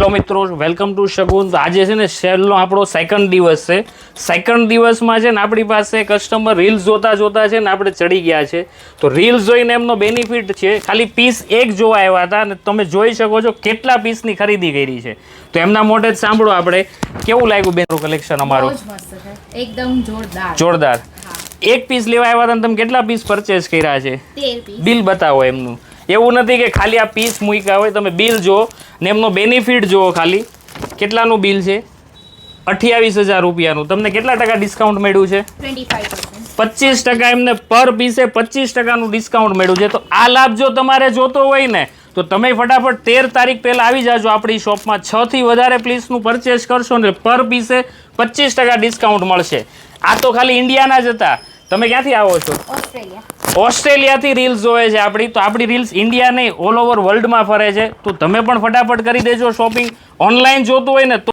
Hello મિત્રો welcome to શગુન. આજે છે ને સેલનો આપણો સેકન્ડ દિવસ છે. સેકન્ડ દિવસમાં છે ને આપણી પાસે કસ્ટમર રીલ્સ જોતા જોતા છે ને આપણે ચડી ગયા છે. તો રીલ્સ જોઈને એમનો બેનિફિટ છે. ખાલી પીસ એક જોવા આવ્યા હતા અને તમે જોઈ શકો છો કેટલા પીસની ખરીદી કરી છે. તો એમના મોઢે જ સાંભળો આપણે. કેવું લાગ્યું બેન કલેક્શન અમારું? જ એકદમ જોરદાર. જોરદાર. એક પીસ લેવા આવ્યા હતા અને તમે કેટલા પીસ પરચેસ કર્યા છે? બિલ બતાવો એમનું. એવું નથી કે ખાલી આ પીસ મૂક્યા હોય તમે બિલ જુઓ ને એમનો બેનિફિટ જુઓ ખાલી. કેટલાનું બિલ છે? અઠ્યાવીસ હજાર રૂપિયાનું. તમને કેટલા ટકા ડિસ્કાઉન્ટ મળ્યું છે? પચીસ ટકા એમને પર પીસે પચીસ ટકાનું ડિસ્કાઉન્ટ મળ્યું છે. તો આ લાભ જો તમારે જોતો હોય ને તો તમે ફટાફટ તેર તારીખ પહેલાં આવી જાજો આપણી શોપમાં. છ થી વધારે પ્લીસનું પરચેસ કરશો ને પર પીસે પચીસ ટકા ડિસ્કાઉન્ટ મળશે. આ તો ખાલી ઇન્ડિયાના જ હતા. તમે ક્યાંથી આવો છો? ઓસ્ટ્રેલિયા. ઓસ્ટ્રેલિયાથી રીલ્સ જોવે છે આપણી. તો આપણી રીલ્સ ઇન્ડિયા નહીં ઓલ ઓવર વર્લ્ડમાં ફરે છે. તો તમે પણ ફટાફટ કરી દેજો શોપિંગ ઓનલાઈન જોતું હોય ને